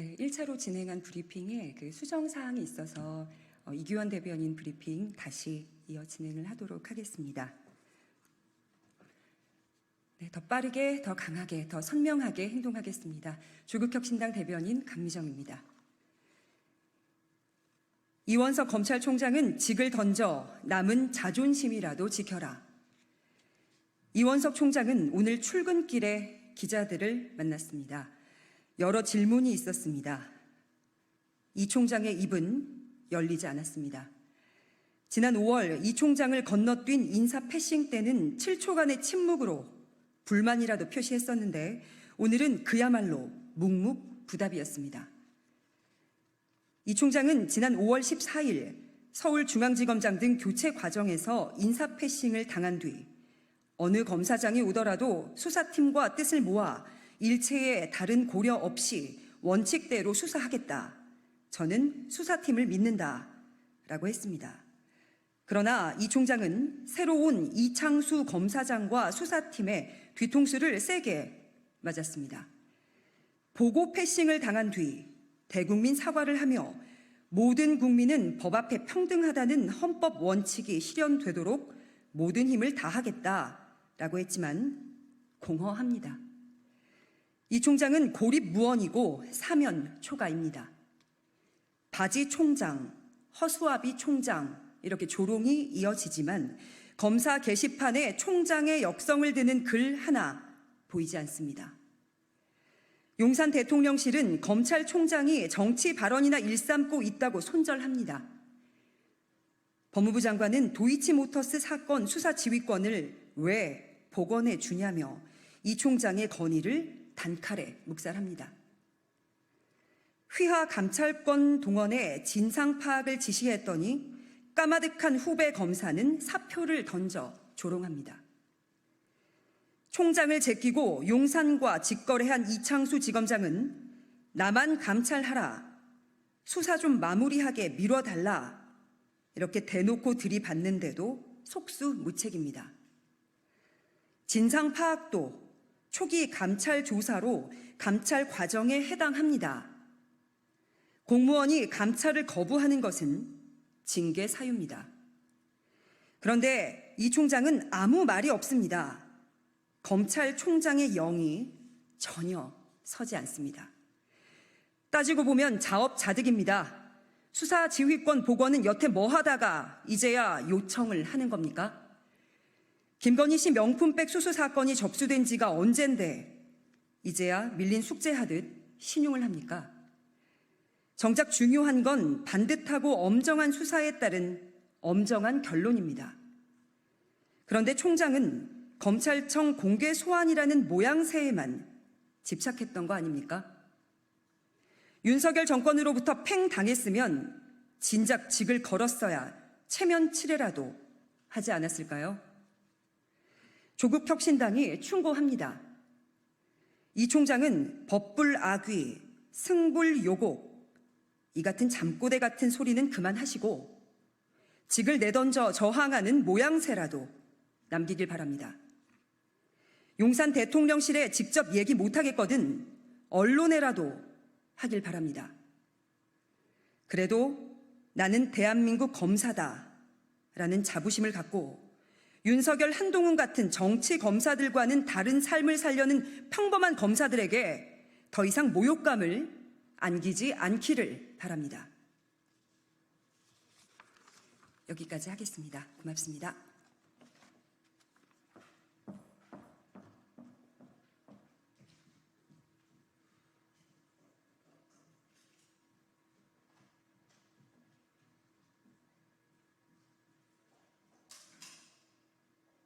네, 1차로 진행한 브리핑에 그 수정 사항이 있어서 어, 이규원 대변인 브리핑 다시 이어 진행을 하도록 하겠습니다. 네, 더 빠르게, 더 강하게, 더 선명하게 행동하겠습니다. 조국혁신당 대변인 강미정입니다. 이원석 검찰총장은 직을 던져 남은 자존심이라도 지켜라. 이원석 총장은 오늘 출근길에 기자들을 만났습니다. 여러 질문이 있었습니다. 이 총장의 입은 열리지 않았습니다. 지난 5월 이 총장을 건너뛴 인사 패싱 때는 7초간의 침묵으로 불만이라도 표시했었는데 오늘은 그야말로 묵묵부답이었습니다. 이 총장은 지난 5월 14일 서울중앙지검장 등 교체 과정에서 인사 패싱을 당한 뒤 어느 검사장이 오더라도 수사팀과 뜻을 모아 일체의 다른 고려 없이 원칙대로 수사하겠다. 저는 수사팀을 믿는다. 라고 했습니다. 그러나 이 총장은 새로운 이창수 검사장과 수사팀의 뒤통수를 세게 맞았습니다. 보고 패싱을 당한 뒤 대국민 사과를 하며 모든 국민은 법 앞에 평등하다는 헌법 원칙이 실현되도록 모든 힘을 다하겠다라고 했지만 공허합니다. 이 총장은 고립무원이고 사면 초가입니다. 바지 총장, 허수아비 총장 이렇게 조롱이 이어지지만 검사 게시판에 총장의 역성을 드는 글 하나 보이지 않습니다. 용산 대통령실은 검찰총장이 정치 발언이나 일삼고 있다고 손절합니다. 법무부 장관은 도이치모터스 사건 수사 지휘권을 왜 복원해 주냐며 이 총장의 건의를 단칼에 묵살합니다. 휘하 감찰권 동원에 진상 파악을 지시했더니 까마득한 후배 검사는 사표를 던져 조롱합니다. 총장을 제끼고 용산과 직거래한 이창수 지검장은 나만 감찰하라. 수사 좀 마무리하게 미뤄달라. 이렇게 대놓고 들이받는데도 속수무책입니다. 진상 파악도 초기 감찰 조사로 감찰 과정에 해당합니다. 공무원이 감찰을 거부하는 것은 징계 사유입니다. 그런데 이 총장은 아무 말이 없습니다. 검찰총장의 영이 전혀 서지 않습니다. 따지고 보면 자업자득입니다. 수사 지휘권 복원은 여태 뭐 하다가 이제야 요청을 하는 겁니까? 김건희 씨 명품백 수수 사건이 접수된 지가 언젠데 이제야 밀린 숙제하듯 신용을 합니까? 정작 중요한 건 반듯하고 엄정한 수사에 따른 엄정한 결론입니다. 그런데 총장은 검찰청 공개 소환이라는 모양새에만 집착했던 거 아닙니까? 윤석열 정권으로부터 팽 당했으면 진작 직을 걸었어야 체면 칠해라도 하지 않았을까요? 조국 혁신당이 충고합니다. 이 총장은 법불 악위, 승불 요곡, 이 같은 잠꼬대 같은 소리는 그만하시고 직을 내던져 저항하는 모양새라도 남기길 바랍니다. 용산 대통령실에 직접 얘기 못하겠거든 언론에라도 하길 바랍니다. 그래도 나는 대한민국 검사다 라는 자부심을 갖고 윤석열 한동훈 같은 정치 검사들과는 다른 삶을 살려는 평범한 검사들에게 더 이상 모욕감을 안기지 않기를 바랍니다. 여기까지 하겠습니다. 고맙습니다.